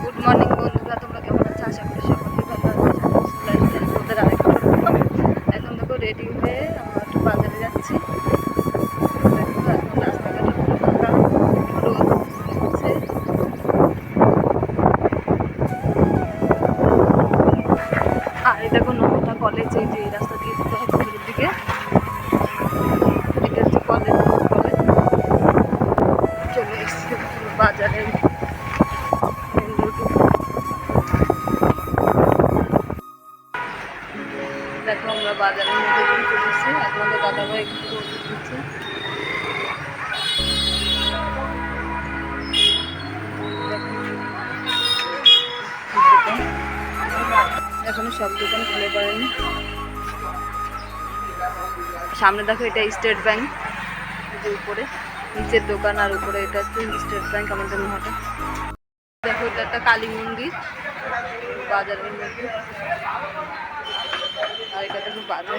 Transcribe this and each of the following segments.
Good morning বন্ধুরা, তোমরা কেমন আছো করি ব্লগ। এখন দেখো রেডি হয়ে আমরা একটু বাজারে যাচ্ছি। আর দেখো নবতা কলেজ যে রাস্তা দিয়ে যেতে ভিতরের দিকে এখনও সব দোকান খুলে পড়েনি। সামনে দেখো, এটা স্টেট ব্যাংক। যে উপরে, নিচের দোকান আর উপরে এটা হচ্ছে স্টেট ব্যাংক আমাদের মহাটা। দেখো, এটা একটা কালী মন্দির বাজারের মধ্যে আর এটা দেখো বাজার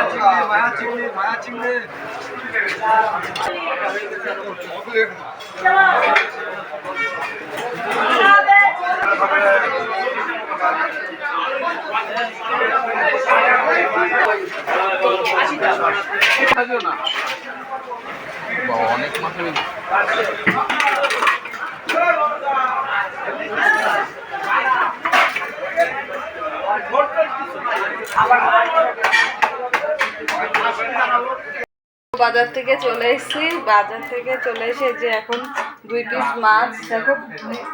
একশো পঞ্চাশ অনেক মাথা বাজার থেকে চলে এসেছি। বাজার থেকে চলে এসে যে এখন দুই পিস মাছ। দেখো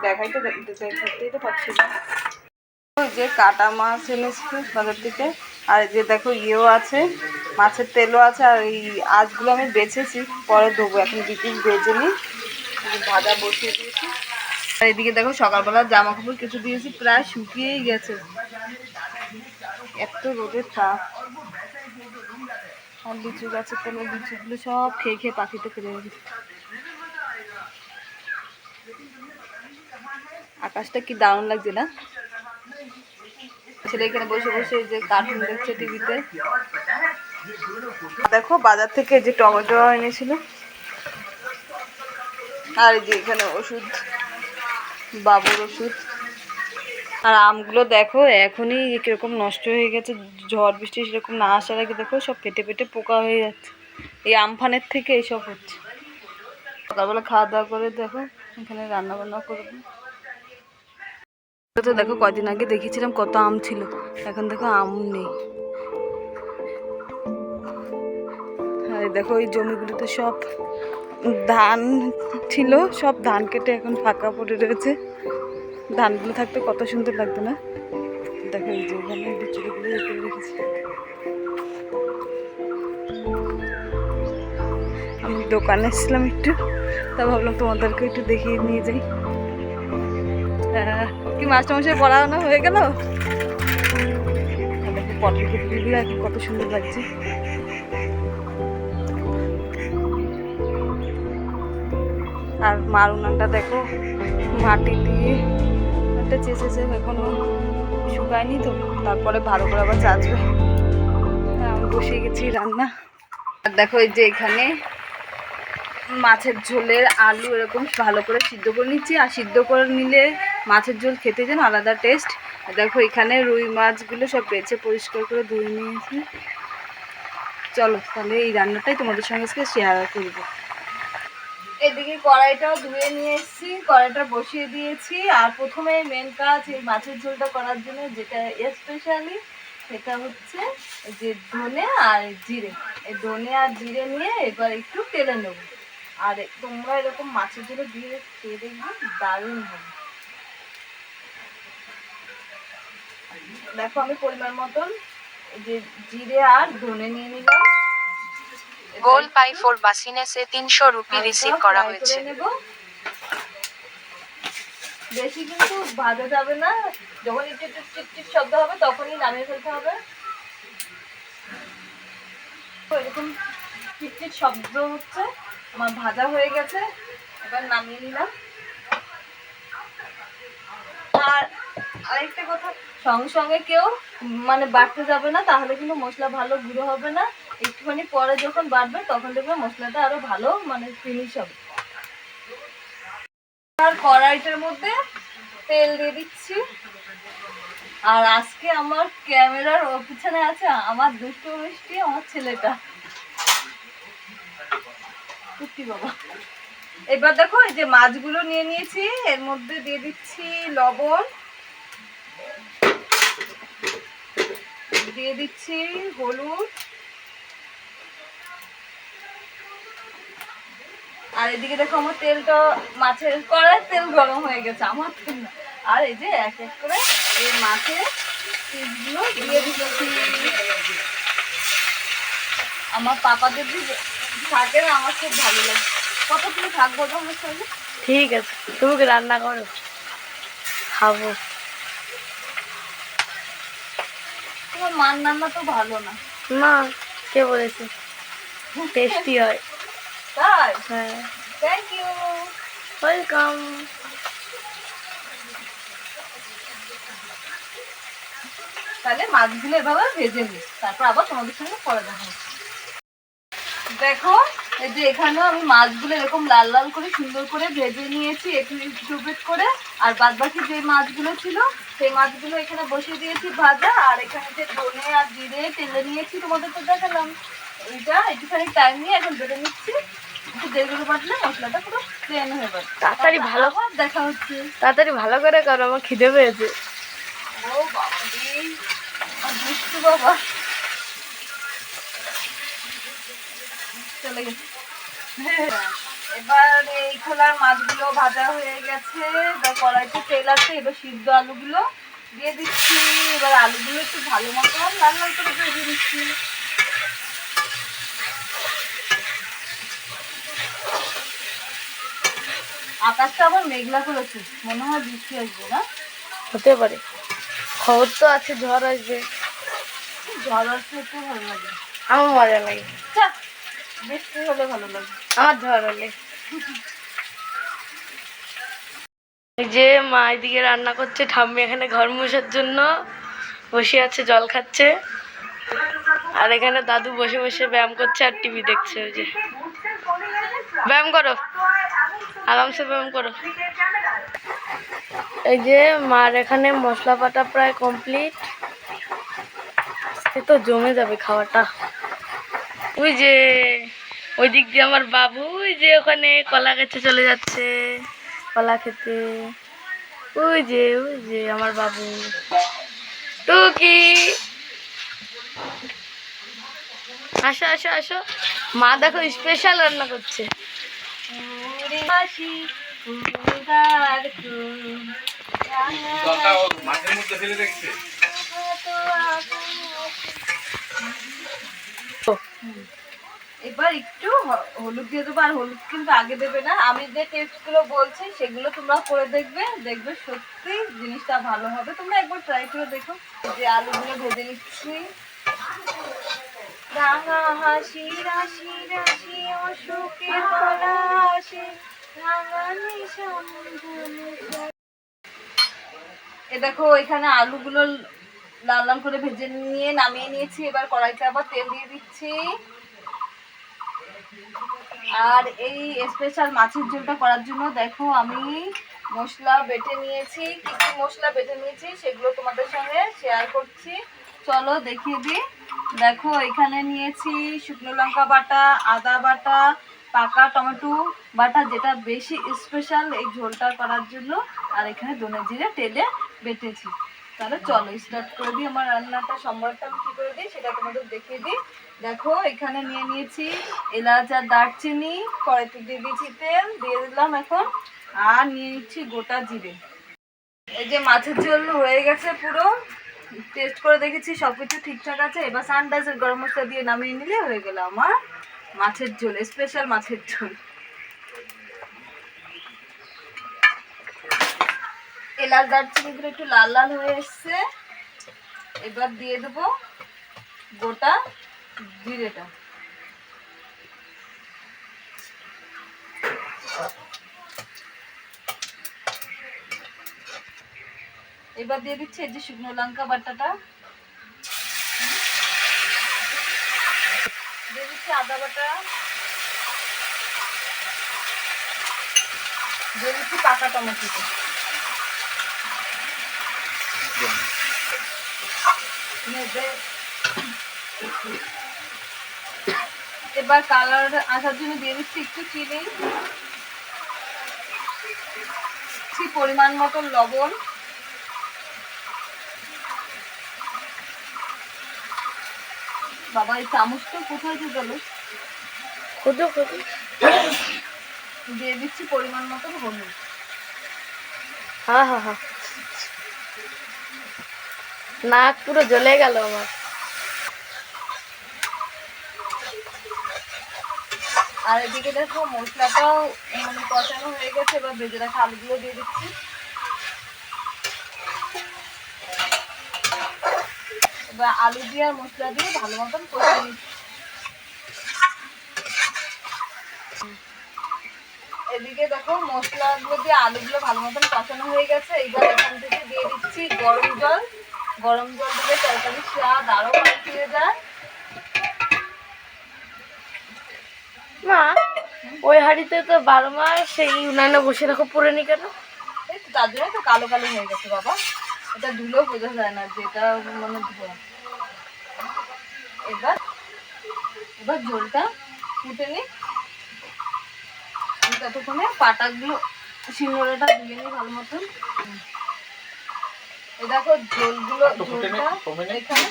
দেখাইতে দেখাতেই তো পাচ্ছি। ওই যে কাটা মাছ এনেছি বাজার থেকে। আর যে দেখো, ইয়েও আছে, মাছের তেলও আছে। আর এই আজগুলো আমি বেছেছি, পরে দেবো এখন দু পিস বেজে নিই। ভাজা বসিয়ে দিয়েছি। আর এদিকে দেখো, সকালবেলা জামা কাপড় কিছু দিয়েছি, প্রায় শুকিয়েই গেছে। এত রোদের তাপ লিচু গাছের তলে লিচুগুলো সব খেয়ে খেয়ে পাখিতে ফেলে গেছে আকাশটা কি দারুণ লাগছে না? ছেলে এখানে বসে বসে যে কার্টুন দেখছে টিভিতে দেখো বাজার থেকে যে টমেটো এনেছিল। আর যে এখানে ওষুধ, বাবুর ওষুধ। আর আমগুলো দেখো, এখনই কীরকম নষ্ট হয়ে গেছে, ঝড় বৃষ্টি সেরকম না আসার আগে দেখো সব পেটে পেটে পোকা হয়ে যাচ্ছে। এই আমফানের থেকে এইসব হচ্ছে। সকালবেলা খাওয়া দাওয়া করে দেখো, এখানে রান্না বান্না করব তো দেখো, কদিন আগে দেখেছিলাম কত আম ছিল, এখন দেখো আম নেই। দেখো, এই জমিগুলোতে সব ধান ছিল, সব ধান কেটে এখন ফাঁকা পড়ে রয়েছে। ধানগুলো থাকতে কত সুন্দর লাগতো না? দেখো এই যে এখানে বিচুলিগুলো ইয়ে রেখেছি। আমি দোকানে এসেছিলাম একটু, তা ভাবলাম তোমাদেরকে একটু দেখিয়ে নিয়ে যাই। কি মাস্টারমশাই পড়ানো হয়ে গেল? কত সুন্দর লাগছে। আর মার উনানটা দেখো মাটি দিয়ে একটা চেঁচেছে এখনও শুকায়নি তো। তারপরে ভালো করে আবার চাচবে হ্যাঁ, আমি বসে গেছি রান্না। আর দেখো এই যে এখানে মাছের ঝোলের আলু এরকম ভালো করে সিদ্ধ করে নিচ্ছি আর সিদ্ধ করে নিলে মাছের ঝোল খেতে যেন আলাদা টেস্ট। দেখো এখানে রুই মাছগুলো সব বেছে পরিষ্কার করে ধুয়ে নিয়েছি। চলো তাহলে এই রান্নাটাই তোমাদের সঙ্গে আজকে শেয়ার করব। এদিকে কড়াইটাও ধুয়ে নিয়ে এসেছি, কড়াইটা বসিয়ে দিয়েছি। আর প্রথমে মেন কাজ এই মাছের ঝোলটা করার জন্য যেটা স্পেশালি সেটা হচ্ছে যে ধনে আর জিরে। এই ধনে আর জিরে নিয়ে এবার একটু তেলে নেব। আর তোমরা এরকম মাছের ঝোলে দিয়ে খেয়ে দেখবে দারুণ হবে। দেখো আমি পরিমাণ মতন যে জিরে আর ধনে নিয়ে নিলাম। গোল পাই ফোর বাসিনে সে তিনশো রুপি রিসিভ করা হয়েছে। বেশি কিন্তু ভাজা যাবে না। যখন একটু একটু টিপ শব্দ হবে তখনই নামিয়ে ফেলতে হবে। এরকম টিপ শব্দ হচ্ছে। আমার ভাজা হয়ে গেছে। এবার নামিয়ে নিলাম। আর আরেকটা কথা সঙ্গে সঙ্গে কেউ মানে বাড়তে যাবে না তাহলে কিন্তু মশলা ভালো গুঁড়ো হবে না। একটুখানি পরে যখন বাটবে তখন দেখবে মশলাটা আরও ভালো মানে ফিনিশ হবে। আর কড়াইটার মধ্যে তেল দিয়ে দিচ্ছি। আর আজকে আমার ক্যামেরার পিছনে আছে আমার দুষ্টু মিষ্টি, আমার ছেলেটা। বাবা। এবার দেখো, এই যে মাছগুলো নিয়ে নিয়েছি, এর মধ্যে দিয়ে দিচ্ছি লবণ। দিয়ে দিচ্ছি হলুদ। আর এদিকে দেখো আমার তেলটা মাছের কড়াই তেল গরম হয়ে গেছে আমার তেল না। আর এই যে এক এক করে এই মাছের পিসগুলো দিয়ে আমার পাপা যদি থাকে না আমার খুব ভালো লাগে। কত তুমি থাকব তো আমার সঙ্গে? ঠিক আছে তুমি কি রান্না করো? খাব। তোমার মান রান্না তো ভালো না। না কে বলেছে? টেস্টি হয়। তাই? হ্যাঁ। থ্যাংক ইউ ওয়েলকাম তাহলে মাছগুলো এভাবে ভেজে নিই তারপর আবার তোমাদের সঙ্গে পরে দেখা দেখো এই যে এখানেও আমি মাছগুলো এরকম লাল লাল করে সুন্দর করে ভেজে নিয়েছি একটু করে আর বাদ বাকি যে মাছগুলো ছিল সেই মাছগুলো এখানে বসিয়ে দিয়েছি ভাজা আর এখানে যে ধনে আর জিরে তেলে নিয়েছি তোমাদের তো দেখালাম। ওইটা একটুখানি টাইম নিয়ে এখন বেটে নিচ্ছি। একটু দেরি করে বাটলে মশলাটা পুরো প্লেন হয়ে যাবে তাড়াতাড়ি ভালো- দেখা হচ্ছে। তাড়াতাড়ি ভালো করে করো আমার খিদে পেয়েছে। ও বাবা রে দুষ্টু বাবা। চলে গেছে। এবার এই খোলার মাছগুলো ভাজা হয়ে গেছে। এবার কড়াইতে তেল আছে এবার সিদ্ধ আলুগুলো দিয়ে দিচ্ছি। এবার আলুগুলো একটু ভালো মতো লাল লাল করে ভেজে দিচ্ছি আকাশটা আবার মেঘলা করেছে। মনে হয় বৃষ্টি আসবে না? হতে পারে। খবর তো আছে ঝড় আসবে। ঝড় আসলে একটু ভালো লাগে। আমার মজা লাগে। বৃষ্টি হলে ভালো লাগে। আমার ঝড় হলে। এই যে মা এদিকে রান্না করছে ঠাম্মি এখানে ঘর মোছার জন্য বসে আছে জল খাচ্ছে। আর এখানে দাদু বসে বসে ব্যায়াম করছে আর টিভি দেখছে ওই যে। ব্যায়াম করো। আরামসে ব্যায়াম করো। এই যে মার এখানে মশলা বাটা প্রায় কমপ্লিট আজকে তো জমে যাবে খাওয়াটা। ওই যে, ওই দিক দিয়ে আমার বাবু যে ওখানে কলা গাছে চলে যাচ্ছে, কলা খেতে। ওই যে ওই যে আমার বাবু। টুকি আসো আসো আসো। মা দেখো স্পেশাল রান্না করছে। মাঠের মধ্যে ফেলে দেখছে এবার একটু হলুদ দিয়ে দেবো আর হলুদ কিন্তু আগে দেবে না। আমি যে টেস্টগুলো বলছি সেগুলো তোমরা করে দেখবে। দেখবে সত্যি জিনিসটা ভালো হবে। তোমরা একবার ট্রাই করে দেখো। যে আলুগুলো ভেজে নিচ্ছি। রাঙা হাসি রাশি রাশি অশোকের পলাশে। এ দেখো, এখানে আলুগুলো লাল লাল করে ভেজে নিয়ে নামিয়ে নিয়েছি। এবার কড়াইতে আবার তেল দিয়ে দিচ্ছি। আর এই স্পেশাল মাছের ঝোলটা করার জন্য দেখো, আমি মশলা বেটে নিয়েছি। কি কি মশলা বেটে নিয়েছি সেগুলো তোমাদের সঙ্গে শেয়ার করছি। চলো দেখিয়ে দিই। দেখো, এখানে নিয়েছি শুকনো লঙ্কা বাটা, আদা বাটা পাকা টমেটো বাটা যেটা বেশি স্পেশাল এই ঝোলটা করার জন্য, আর এখানে ধনে জিরে তেলে বেটেছি। তাহলে চলো স্টার্ট করে দিই আমার রান্নাটা, সম্বারটা আমি কী করে দিই সেটা তোমাদের দেখিয়ে দিই। দেখো, এখানে নিয়ে নিয়েছি এলাচ আর দারচিনি, কড়াইতে দিয়ে দিয়েছি তেল, দিয়ে দিলাম এখন, আর নিয়ে নিচ্ছি গোটা জিরে। এই যে মাছের ঝোল হয়ে গেছে পুরো টেস্ট করে দেখেছি সব কিছু ঠিকঠাক আছে। এবার সানরাইজের গরম মশলা দিয়ে নামিয়ে নিলে হয়ে গেল আমার মাছের ঝোল স্পেশাল মাছের ঝোল। এলাচ দারচিনিগুলো একটু লাল লাল হয়ে এসছে। এবার দিয়ে দেবো গোটা জিরেটা। এবার দিয়ে দিচ্ছি এই যে শুকনো লঙ্কা বাটাটা। দিচ্ছি আদা বাটা। দিয়ে দিচ্ছি পাকা টমেটোটা এবার কালার আসার জন্য দিয়ে দিচ্ছি একটু চিনি। পরিমাণ মতো লবণ। বাবা এই চামচটা কোথায় যে গেল? খুঁজো খুঁজো দিয়ে দিচ্ছি পরিমাণ মতো হলুদ। হ্যাঁ হ্যাঁ হ্যাঁ নাক পুরো জ্বলে গেল আমার। আর এদিকে দেখো মশলাটাও মানে কষানো হয়ে গেছে এবার ভেজে রাখা আলুগুলো দিয়ে দিচ্ছি। আলু দিয়ে আর মশলা দিয়ে ভালো মতন কষিয়ে নিচ্ছি। এদিকে দেখো মশলাগুলো দিয়ে আলুগুলো ভালো মতন কষানো হয়ে গেছে। এবার এখান থেকে দিয়ে দিচ্ছি গরম জল। গরম জল দিলে তরকারির স্বাদ আরও পাল্টিয়ে যায়। মা ওই হাঁড়িতে তো বারো মাস সেই উনানে বসে রাখো পুরে নি কেন তার জন্য তো কালো কালো হয়ে গেছে বাবা। এটা ধুলেও বোঝা যায় না যেটা মানে ধোয়া। এবার এবার ঝোলটা ফুটে নি। আমি ততক্ষণে পাটাগুলো শিঙড়াটা ধুয়ে নিই ভালো মতন। এই দেখো ঝোলগুলো ঝোলটা এখানে।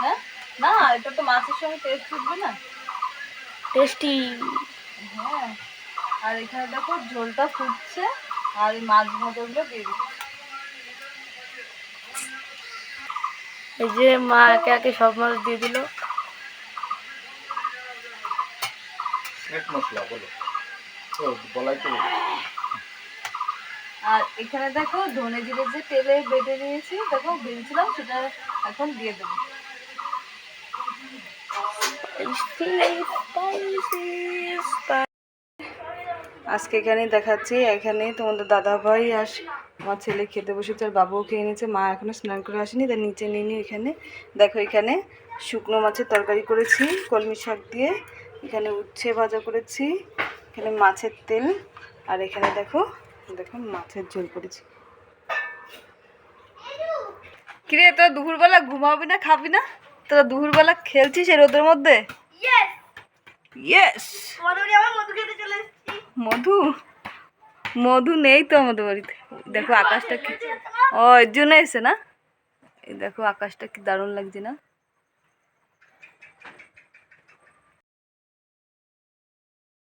হ্যাঁ? না এটা তো মাছের সঙ্গে টেস্ট উঠবে না। টেস্টি হ্যাঁ আর এখানে দেখো ঝোলটা ফুটছে আর মাছ ভাজাগুলো দিয়ে দিচ্ছি। এই যে মা একে একে সব মাছ দিয়ে দিল। মশলা বলো। বলাই তো আর এখানে দেখো ধনে জিরে যে তেলে বেটে নিয়েছি দেখো ভেবেছিলাম সেটা এখন দিয়ে দেবো। আজকে এখানে দেখাচ্ছি এখানে তোমাদের দাদা ভাই আর আমার ছেলে খেতে বসেছে আর বাবুও খেয়ে নিয়েছে। মা এখনও স্নান করে আসেনি তার নিচে নিয়ে নিয়ে এখানে। দেখো এখানে শুকনো মাছের তরকারি করেছি কলমি শাক দিয়ে। এখানে উচ্ছে ভাজা করেছি এখানে মাছের তেল আর এখানে দেখো দেখো মাছের ঝোল করেছি। কিরে তোরা দুপুরবেলা ঘুমাবি না খাবি না? তোরা দুপুরবেলা খেলছিস এই রোদের মধ্যে? ইয়েস মধু? মধু নেই তো আমাদের বাড়িতে। দেখো আকাশটা কি ও এর এসে না? দেখো আকাশটা কি দারুণ লাগছে না?